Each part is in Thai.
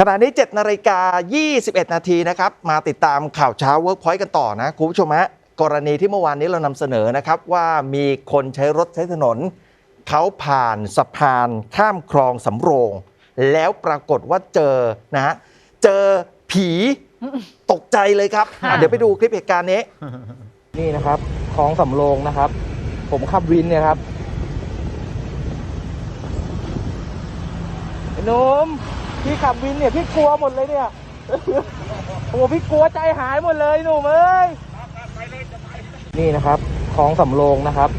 ขณะนี้7นาฬิกา 21 นาทีนะครับ มาติดตามข่าวเช้า Workpoint กันต่อนะคุณผู้ชมฮะกรณีที่เมื่อวานนี้เรานำเสนอนะครับว่ามีคนใช้รถใช้ถนน เขาผ่านสะพานข้ามคลองสำโรง แล้วปรากฏว่าเจอนะฮะเจอผีตกใจเลยครับอะเดี๋ยวไปดูคลิปเหตุการณ์นี้ นี่นะครับคลองสำโรงนะครับ ผมขับวินเนี่ยครับไอ้หนุ่ม พี่ขับวินเนี่ยพี่กลัวหมดเลยเนี่ยโอ้พี่กลัวใจหายหมดเลยหนุ่มเอ้ยนี่นะครับคลองสำโรงนะครับ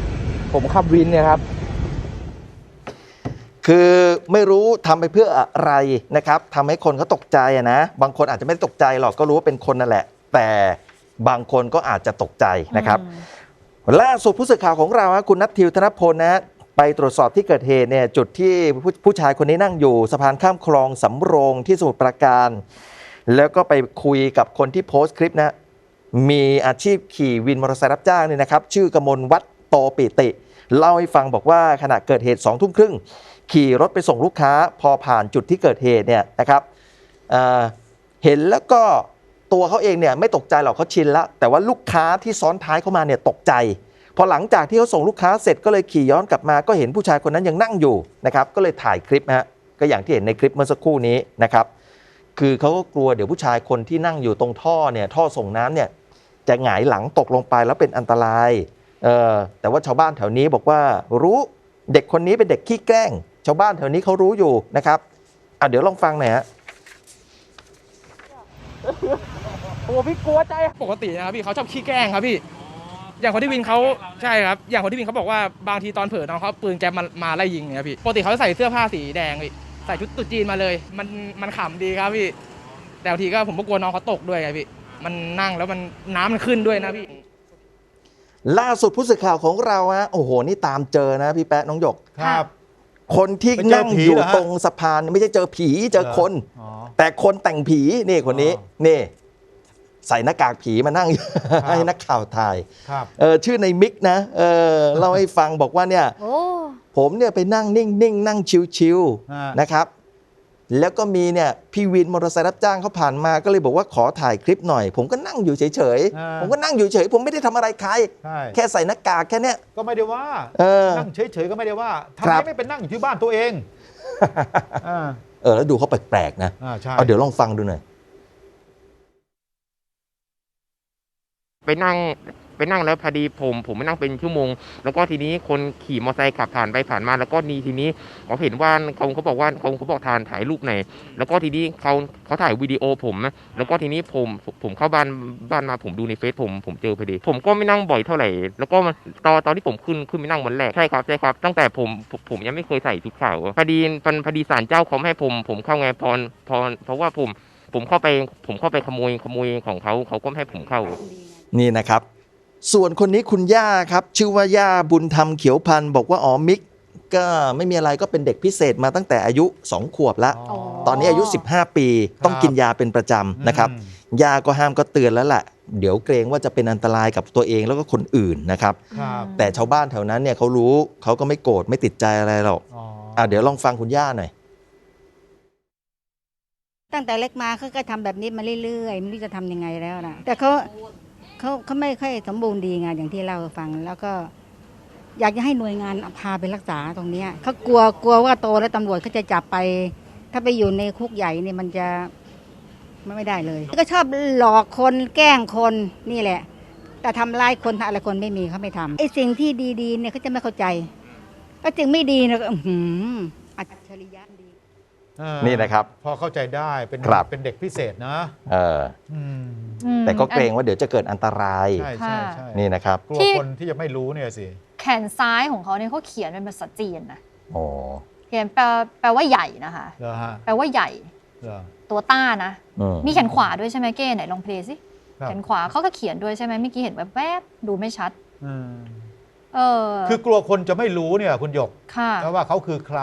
ผมขับวินเนี่ยครับ คือไม่รู้ทำไปเพื่ออะไรนะครับทำให้คนเขาตกใจอะนะ บางคนอาจจะไม่ได้ตกใจหรอกก็รู้ว่าเป็นคนนั่นแหละ แต่บางคนก็อาจจะตกใจนะครับล่าสุดผู้สื่อข่าวของเราฮะคุณนัททิวธนพลนะฮะ ไปตรวจสอบที่เกิดเหตุเนี่ยจุดที่ผู้ผู้ชายคนนี้นั่งอยู่สะพานข้ามคลองสำโรงที่สมุทรปราการ แล้วก็ไปคุยกับคนที่โพสต์คลิปนะมีอาชีพขี่วินมอเตอร์ไซค์รับจ้างเนี่ยนะครับ ชื่อกมลวัดโตปิติ เล่าให้ฟังบอกว่าขณะเกิดเหตุสองทุ่มครึ่งขี่รถไปส่งลูกค้าพอผ่านจุดที่เกิดเหตุเนี่ยนะครับเเห็นแล้วก็ตัวเขาเองเนี่ยไม่ตกใจหรอกเขาชินแล้วแต่ว่าลูกค้าที่ซ้อนท้ายเข้ามาเนี่ยตกใจ พอหลังจากที่เขาส่งลูกค้าเสร็จก็เลยขี่ย้อนกลับมา ก็เห็นผู้ชายคนนั้นยังนั่งอยู่นะครับก็เลยถ่ายคลิปฮะก็อย่างที่เห็นในคลิปเมื่อสักครู่นี้นะครับคือเขาก็กลัวเดี๋ยวผู้ชายคนที่นั่งอยู่ตรงท่อเนี่ยท่อส่งน้ำเนี่ยจะหงายหลังตกลงไปแล้วเป็นอันตรายเออแต่ว่าชาวบ้านแถวนี้บอกว่ารู้เด็กคนนี้เป็นเด็กขี้แกล้ง ชาวบ้านแถวนี้เขารู้อยู่นะครับอะเดี๋ยวลองฟังหน่อยฮะโอ้พี่กลัวใจปกตินะครับพี่เขาชอบขี้แกล้งครับพี่ อย่างคนที่วินเขาใช่ครับอย่างคนที่วินเขาบอกว่าบางทีตอนเผลอน้องเขาเอาปืนแก๊ปมามาไล่ยิงเนี่ยพี่ปกติเขาจะใส่เสื้อผ้าสีแดงพี่ใส่ชุดตุ๊จีนมาเลย มันมันขำดีครับพี่แต่บางทีก็ผมก็กลัวน้องเขาตกด้วยไงพี่มันนั่งแล้วมันน้ำมันขึ้นด้วยนะพี่ล่าสุดผู้สื่อข่าวของเราฮะโอ้โหนี่ตามเจอนะพี่แป๊ะน้องหยกครับ คนที่ไปเจอนั่งผีอยู่เหรอฮะตรงสะพานไม่ใช่เจอผีเจอคนอ๋อแต่คนแต่งผีนี่คนนี้อ๋อนี่ ใส่หน้ากากผีมานั่งให้นักข่าวถ่ายครับเออชื่อในมิกนะเออเล่าให้ฟังบอกว่าเนี่ยโอ้ผมเนี่ยไปนั่งนิ่งๆนั่งชิวอ่าๆนะครับ แล้วก็มีเนี่ยพี่วินมอเตอร์ไซค์รับจ้างเขาผ่านมาก็เลยบอกว่าขอถ่ายคลิปหน่อย ผมก็นั่งอยู่เฉยอ่าๆผมก็นั่งอยู่เฉยผมไม่ได้ทำอะไรใครใช่แค่ใส่หน้ากากแค่เนี้ยก็ไม่ได้ว่าเออนั่งเฉยๆก็ไม่ได้ว่าทำครัไมบไม่ไปนั่งอยู่ที่บ้านตัวเองอ่าเออแล้วดูเขาแปลกๆนะอ่าใช่เอาเดี๋ยวลองฟังดูหน่อย ไปนั่งไปนั่งแล้วพอดีผมผมไปนั่งเป็นชั่วโมง แล้วก็ทีนี้คนขี่มอเตอร์ไซค์ขับผ่านไปผ่านมา แล้วก็นี่ทีนี้เขาเห็นว่าเขาเขาบอกว่าเขาเขาบอกทานถ่ายรูปหน่อยแล้วก็ทีนี้เขาเขาถ่ายวิดีโอผมนะแล้วก็ทีนี้ผมผมเข้าบ้านบ้านมาผมดูในเฟซผมผมเจอพอดี ผมก็ไม่นั่งบ่อยเท่าไหร่ แล้วก็ตอนตอนที่ผมขึ้นขึ้นไปนั่งวันแรกใช่ครับใช่ครับ ตั้งแต่ผมผมผมยังไม่เคยใส่ชุดขาวพอดีพอดีศาลเจ้าเขาให้ผมผมเข้าไงพรพรเพราะว่าผมผมเข้าไปผมเข้าไปขโมยขโมยของเขาเขาก็ให้ผมเข้า นี่นะครับ ส่วนคนนี้คุณย่าครับ ชื่อว่าย่าบุญธรรมเขียวพันธ์บอกว่าอ๋อมิก ก็ไม่มีอะไรก็เป็นเด็กพิเศษมาตั้งแต่อายุ 2 ขวบแล้วอ๋อ ตอนนี้อายุ 15 ปี ต้องกินยาเป็นประจำนะครับอืมย่าก็ห้ามก็เตือนแล้วแหละเดี๋ยวเกรงว่าจะเป็นอันตรายกับตัวเองแล้วก็คนอื่นนะครับ ครับแต่ชาวบ้านแถวนั้นเนี่ยเขารู้เขาก็ไม่โกรธไม่ติดใจอะไรหรอกอ๋ออะเดี๋ยวลองฟังคุณย่าหน่อย ตั้งแต่เล็กมาเขาก็ทำแบบนี้มาเรื่อยๆไม่รู้จะทำยังไงแล้วนะแต่เขา เขาเขาไม่ค่อยสมบูรณ์ดีไงอย่างที่เล่าฟัง แล้วก็ อยากจะให้หน่วยงานพาไปรักษาตรงเนี้ยเขากลัวกลัวว่าโตแล้วตำรวจเขาจะจับไป ถ้าไปอยู่ในคุกใหญ่เนี่ยมันจะไม่ไม่ได้เลย ก็ชอบหลอกคนแกล้งคนนี่แหละ แต่ทำร้ายคนอะไรคนไม่มีเขาไม่ทำไอ้สิ่งที่ดีๆเนี่ยเขาจะไม่เข้าใจก็จึงไม่ดีนะก็อื้อหืออัจฉริยะ ออนี่นะครับ พอเข้าใจได้เป็นครับ เป็นเด็กพิเศษนะเอออืมอืมแต่ก็เกรงว่าเดี๋ยวจะเกิดอันตรายใช่ใช่ใช่นี่นะครับกลัวที่คนที่จะไม่รู้เนี่ยสิ แขนซ้ายของเขาเนี่ยเขาเขียนเป็นภาษาจีนนะโอ้เขียนแปลแปลว่าใหญ่นะคะ เหรอฮะแปลว่าใหญ่เหรอ ตัวต้านะ อืมมีแขนขวาด้วยใช่ไหมเก้ไหนลองเพลย์สิครับ แขนขวาเขาก็เขียนด้วยใช่ไหมเมื่อกี้เห็นแวบๆดูไม่ชัด อืม เออคือกลัวคนจะไม่รู้เนี่ยคุณหยกค่ะว่าเขาคือใคร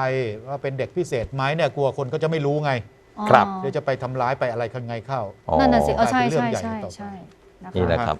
ว่าเป็นเด็กพิเศษไหมเนี่ยกลัวคนก็จะไม่รู้ไงอ๋อครับเดี๋ยวจะไปทำร้ายไปอะไรข้างไงเข้า อ๋อนั่นน่ะสิเออใช่กลายเป็นเรื่ใช่องใหญ่ใช่ต่อไปใช่นะคะ นี่นะครับ